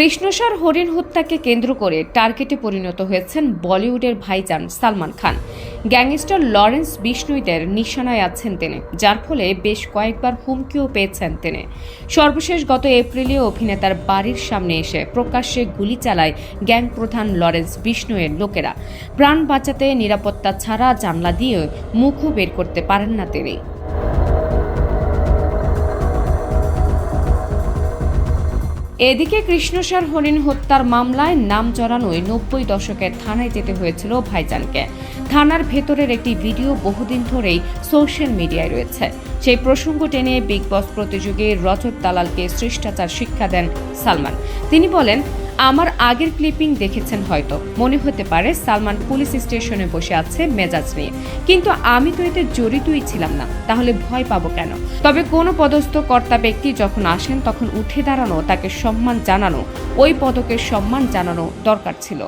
কৃষ্ণসার হরিণ হত্যাকে কেন্দ্র করে টার্গেটে পরিণত হয়েছেন বলিউডের ভাইজান সালমান খান। গ্যাংস্টার লরেন্স বিষ্ণুইদের নিশানায় আছেন তিনি, যার ফলে বেশ কয়েকবার হুমকিও পেয়েছেন তিনি। সর্বশেষ গত এপ্রিলে অভিনেতার বাড়ির সামনে এসে প্রকাশ্যে গুলি চালায় গ্যাং প্রধান লরেন্স বিষ্ণুয়ের লোকেরা। প্রাণ বাঁচাতে নিরাপত্তা ছাড়া জানলা দিয়ে মুখও বের করতে পারেন না তিনি। এদিকে কৃষ্ণসার হরিণ হত্যার মামলায় নাম জড়ানোয় নব্বই দশকে থানায় যেতে হয়েছিল ভাইজানকে। থানার ভেতরের একটি ভিডিও বহুদিন ধরেই সোশ্যাল মিডিয়ায় রয়েছে। সেই প্রসঙ্গ টেনে বিগ বস প্রতিযোগী রজত দালালকে শিষ্টাচার শিক্ষা দেন সালমান। তিনি বলেন আমার আগের ক্লিপিং দেখেছেন হয়তো। মনে হতে পারে সালমান পুলিশ স্টেশনে বসে আছে মেজাজ নিয়ে। কিন্তু আমি তো এতে জড়িতই ছিলাম না, তাহলে ভয় পাবো কেন? তবে কোনো পদস্থ কর্তা ব্যক্তি যখন আসেন, তখন উঠে দাঁড়ানো, তাকে সম্মান জানানো, ওই পদকের সম্মান জানানো দরকার ছিল।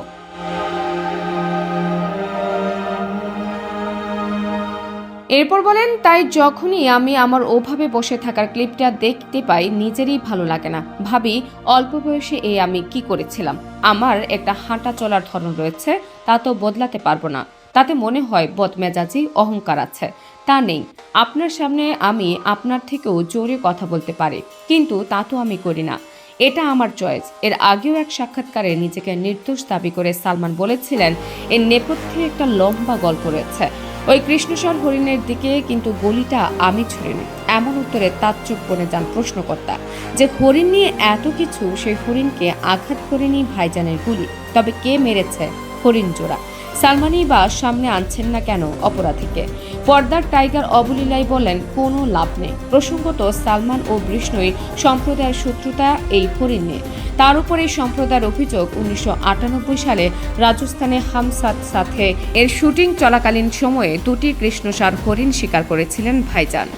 এরপর বলেন, তাই যখনই আমি আমার ওভাবে বসে থাকার ক্লিপটা দেখতে পাই, নিজেরই ভালো লাগে না। ভাবি, অল্প বয়সে এই আমি কি করেছিলাম? আমার একটা হাঁটা চলার ধরন রয়েছে, তা তো বদলাতে পারব না। তাতে মনে হয় বদমেজাজি, অহংকার আছে। তা নেই। আপনার সামনে আমি আপনার থেকেও জোরে কথা বলতে পারি, কিন্তু তা তো আমি করি না। এটা আমার চয়েস। এর আগেও এক সাক্ষাৎকারে নিজেকে নির্দোষ দাবি করে সালমান বলেছিলেন, এর নেপথ্যে একটা লম্বা গল্প রয়েছে। ওই কৃষ্ণসর হরিণের দিকে কিন্তু গলিটা আমি ছুড়িনি এমন উত্তরে তার চোখ বনে যান প্রশ্নকর্তা যে হরিণ নিয়ে এত কিছু সেই হরিণকে আঘাত করেনি ভাইজানের গুলি। তবে কে মেরেছে হরিণ জোড়া সালমানই বা সামনে আনছেন না কেন অপরাধীকে? পর্দার টাইগার অবলীলাই বলেন, কোনো লাভ নেই। প্রসঙ্গত, সালমান ও বিষ্ণুই সম্প্রদায়ের শত্রুতা এই হরিণ তার উপর এই সম্প্রদায়ের অভিযোগ উনিশশো আটানব্বই সালে রাজস্থানে হামসাদ সাথে এর শুটিং চলাকালীন সময়ে দুটি কৃষ্ণসার হরিণ শিকার করেছিলেন ভাইজান।